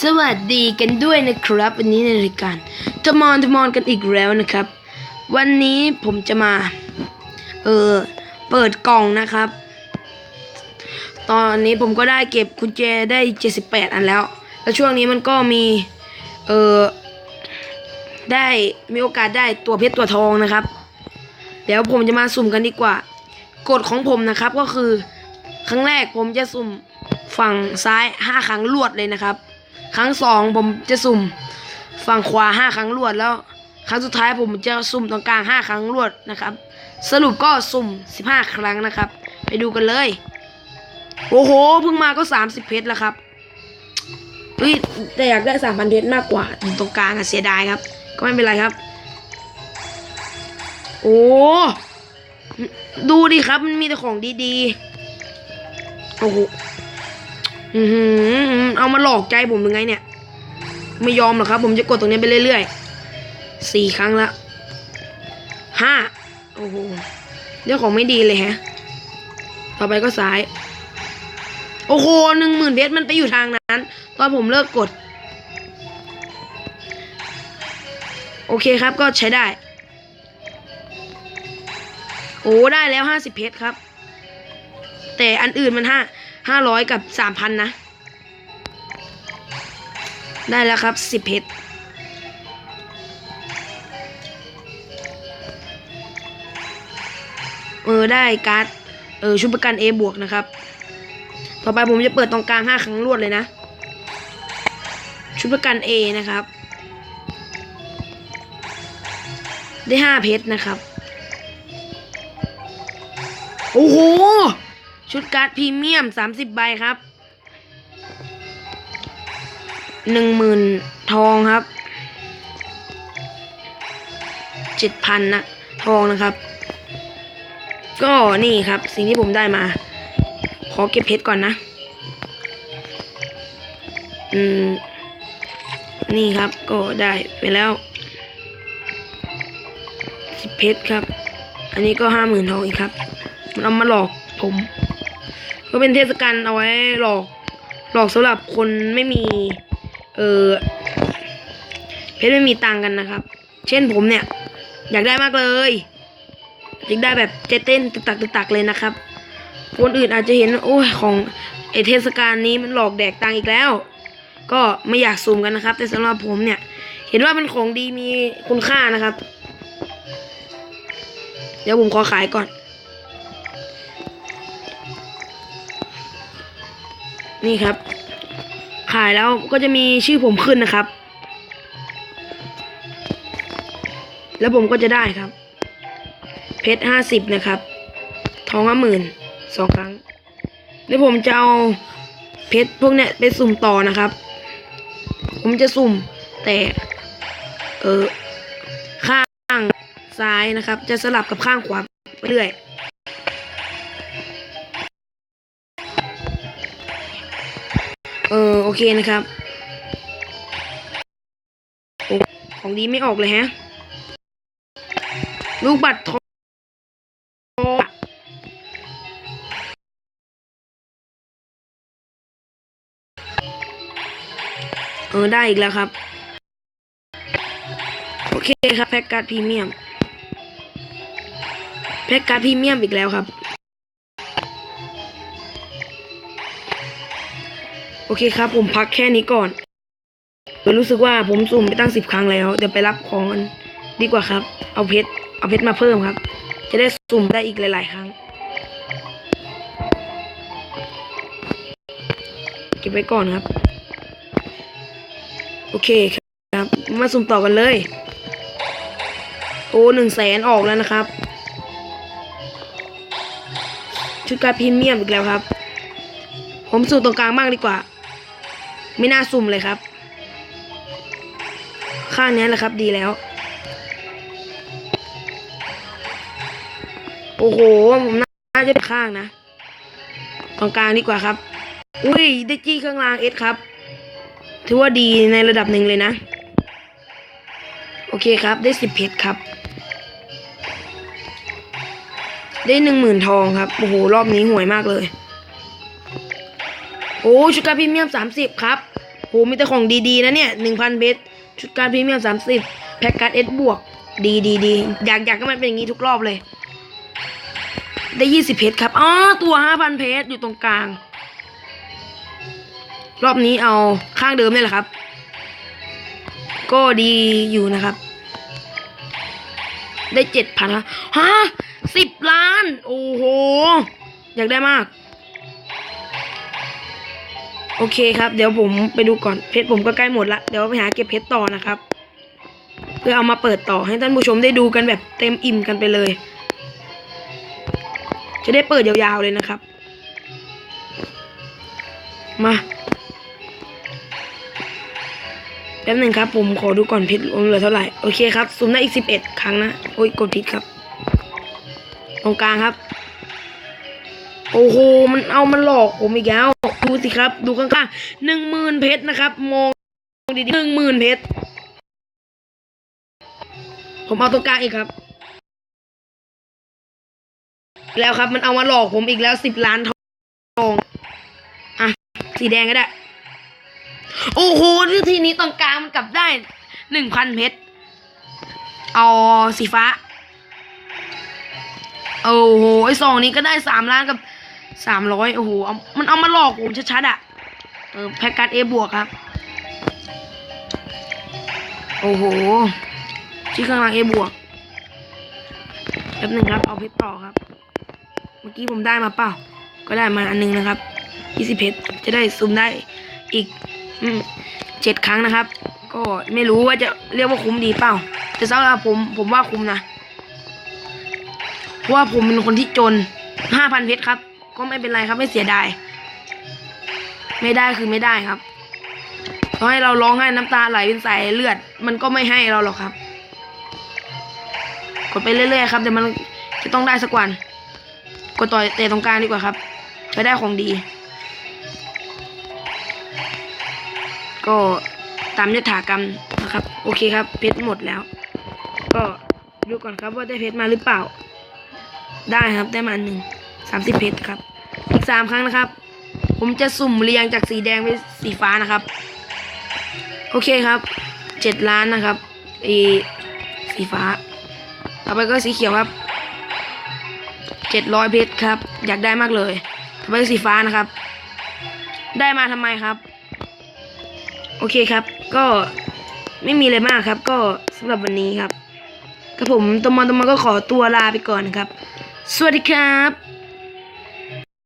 สวัสดีกันด้วยนะครับ วันนี้ในรายการทมอนทมอนกันอีกแล้วนะครับ วันนี้ผมจะมา เออเปิดกล่องนะครับ ตอนนี้ผมก็ได้เก็บกุญแจได้ 78 อันแล้ว แล้วช่วงนี้มันก็มีเออได้มีโอกาสได้ตัวเพชรตัวทองนะครับ เดี๋ยวผมจะมาสุ่มกันดีกว่ากฎของผมนะครับก็คือ ครั้งแรกผมจะสุ่มฝั่งซ้าย 5 ครั้งรวดเลยนะครับ ครั้งสองผมจะสุ่มฝั่งขวา5ครั้งรวดแล้ว ครั้งสุดท้ายผมจะสุ่มตรงกลาง5ครั้งรวดนะครับ สรุปก็สุ่ม15ครั้งนะครับ ไปดูกันเลย โอ้โหเพิ่งมาก็30เพชรแล้วครับเฮ้ยแต่อยากได้3,000เพชรมากกว่าตรงกลางอะเสียดายครับ ก็ไม่เป็นไรครับ โอ้ดูดิครับมันมีแต่ของดีๆโอ้โห อือหือเอามาหลอกใจผมยังไงเนี่ย ไม่ยอมหรอกครับ ผมจะกดตรงนี้ไปเรื่อยๆสี่ครั้งละห้าโอ้โหเรื่องของไม่ดีเลยฮะ ต่อไปก็ซ้าย โอ้โหหนึ่งหมื่นเพชรมันไปอยู่ทางนั้น ตอนผมเลิกกด โอเคครับก็ใช้ได้ โอ้ได้แล้วห้าสิบเพชรครับ แต่อันอื่นมันห้า ห้าร้อยกับสามพันนะ ได้แล้วครับสิบเพชรเออได้การ์ดเออชุดประกัน A บวกนะครับ ต่อไปผมจะเปิดตรงกลางห้าครั้งรวดเลยนะ ชุดประกัน A นะครับ ได้ห้าเพชรนะครับ โอ้โห ชุดการ์ดพรีเมียม30ใบครับหนึ่งหมื่นทองครับเจ็ดพันนะทองนะครับ ก็นี่ครับ สิ่งที่ผมได้มา ขอเก็บเพชรก่อนนะ อืม นี่ครับก็ได้ไปแล้วสิบเพชรครับ อันนี้ก็ห้าหมื่นทองอีกครับ มันเอามาหลอกผม ก็เป็นเทศกาลเอาไว้หลอก หลอกสำหรับคนไม่มี เออเพชรไม่มีตังกันนะครับ เช่นผมเนี่ย อยากได้มากเลยอยากได้แบบเจเต้นตึกตักตึกตักเลยนะครับ คนอื่นอาจจะเห็นโอ้ยของไอเทศกาลนี้มันหลอกแดกตังอีกแล้ว ก็ไม่อยากซูมกันนะครับ แต่สำหรับผมเนี่ย เห็นว่าเป็นของดีมีคุณค่านะครับ เดี๋ยวผมขอขายก่อน นี่ครับ ขายแล้วก็จะมีชื่อผมขึ้นนะครับ แล้วผมก็จะได้ครับ เพชรห้าสิบนะครับ ทองห้าหมื่นสองครั้ง แล้วผมจะเอาเพชรพวกเนี้ยไปสุ่มต่อนะครับ ผมจะสุ่มแต่ เออข้างซ้ายนะครับ จะสลับกับข้างขวาไปเรื่อย โอเคนะครับอของดีไม่ออกเลยฮะ ลูกบัตรทองเออ ได้อีกแล้วครับ โอเคครับ แพ็กการ์ดพรีเมียม แพ็กการ์ดพรีเมียมอีกแล้วครับ โอเคครับ ผมพักแค่นี้ก่อนผมรู้สึกว่าผมสุ่มไปตั้งสิบครั้งแล้ว เดี๋ยวไปรับของกันดีกว่าครับ เอาเพชร เอาเพชรมาเพิ่มครับ จะได้สุ่มได้อีกหลาย ๆ ครั้ง เก็บไว้ก่อนครับ โอเคครับ มาสุ่มต่อกันเลย โอ้หนึ่งแสนออกแล้วนะครับ ชุดการดพรีเมียมอีกแล้วครับ ผมสุ่มตรงกลางบ้างดีกว่า ไม่น่าสุ่มเลยครับ ข้างนี้แหละครับดีแล้ว โอ้โหผมน่าจะเป็นข้างนะตรงกลางดีกว่าครับ อุ้ยได้จี้เครื่องรางเอสครับ ถือว่าดีในระดับหนึ่งเลยนะ โอเคครับ ได้สิบเพชรครับ ได้หนึ่งหมื่นทองครับ โอ้โห รอบนี้ห่วยมากเลย โอ้ชุดการพรีเมียมสามสิบครับโหมีแต่ของดีๆนะเนี่ยหนึ่งพันเพชรชุดการพรีเมียมสามสิบแพ็กการ์ดเอสบวกดีดีดีอยากอยากให้มันเป็นอย่างนี้ทุกรอบเลย ได้ยี่สิบเพชรครับอ๋อตัวห้าพันเพชรอยู่ตรงกลาง รอบนี้เอาข้างเดิมนี่แหละครับ ก็ดีอยู่นะครับ ได้เจ็ดพันละฮะสิบล้าน โอ้โห อยากได้มาก โอเคครับ เดี๋ยวผมไปดูก่อนเพชรผมก็ใกล้หมดละเดี๋ยวไปหาเก็บเพชรต่อนะครับ เพื่อเอามาเปิดต่อให้ท่านผู้ชมได้ดูกันแบบเต็มอิ่มกันไปเลย จะได้เปิดยาวๆเลยนะครับ มาแป๊บหนึ่งครับผมขอดูก่อนเพชรผมเหลือเท่าไหร่โอเคครับซูมได้อีกสิบเอ็ดครั้งนะโอ้ยกดผิดครับ ตรงกลางครับ โอ้โห มันเอามันหลอกผมอีกแล้ว ดูสิครับ ดูข้างๆหนึ่งหมื่นเพชรนะครับ มองดีๆหนึ่งหมื่นเพชร ผมเอาตรงกลางอีกครับ แล้วครับ มันเอามาหลอกผมอีกแล้วสิบล้านทองอะ สีแดงก็ได้ โอ้โหทีนี้ตรงกลางมันกลับได้หนึ่งพันเพชร เอาสีฟ้าโอ้โหไอ้สองนี้ก็ได้สามล้านกับ สามร้อยโอ้โหเอามันเอามาหลอกผมชัดๆอะเออแพ็กการ์ดเอบวกครับ โอ้โหชื่อข้างหล่างเอบวกแป๊บหนึ่งครับ เอาเพชรต่อครับ เมื่อกี้ผมได้มาเปล่า ก็ได้มาอันนึงนะครับยี่สิบเพชรจะได้ซูมได้อีกอืมเจ็ดครั้งนะครับ ก็ไม่รู้ว่าจะเรียกว่าคุ้มดีเปล่า แต่สำหรับผมผมว่าคุ้มนะ เพราะว่าผมเป็นคนที่จนห้าพันเพชรครับ ก็ไม่เป็นไรครับไม่เสียดายไม่ได้คือไม่ได้ครับต่อให้เราร้องไห้น้ำตาไหลเป็นสายเลือด มันก็ไม่ให้เราหรอกครับ กดไปเรื่อยๆครับเดี๋ยวมันจะต้องได้สักวัน กดต่อยเตะตรงกลางดีกว่าครับจะได้ของดี ก็ตามยถากรรมนะครับ โอเคครับ เพชรหมดแล้ว ก็ดูก่อนครับว่าได้เพชรมาหรือเปล่า ได้ครับได้มาหนึ่ง สามสิบเพชรครับ อีกสามครั้งนะครับ ผมจะสุ่มเรียงจากสีแดงไปสีฟ้านะครับ โอเคครับเจ็ดล้านนะครับไอสีฟ้า ต่อไปก็สีเขียวครับเจ็ดร้อยเพชรครับ อยากได้มากเลย ต่อไปก็สีฟ้านะครับ ได้มาทำไมครับ โอเคครับ ก็ไม่มีอะไรมากครับ ก็สำหรับวันนี้ครับกับผมตมอนตมอนก็ขอตัวลาไปก่อนนะครับ สวัสดีครับ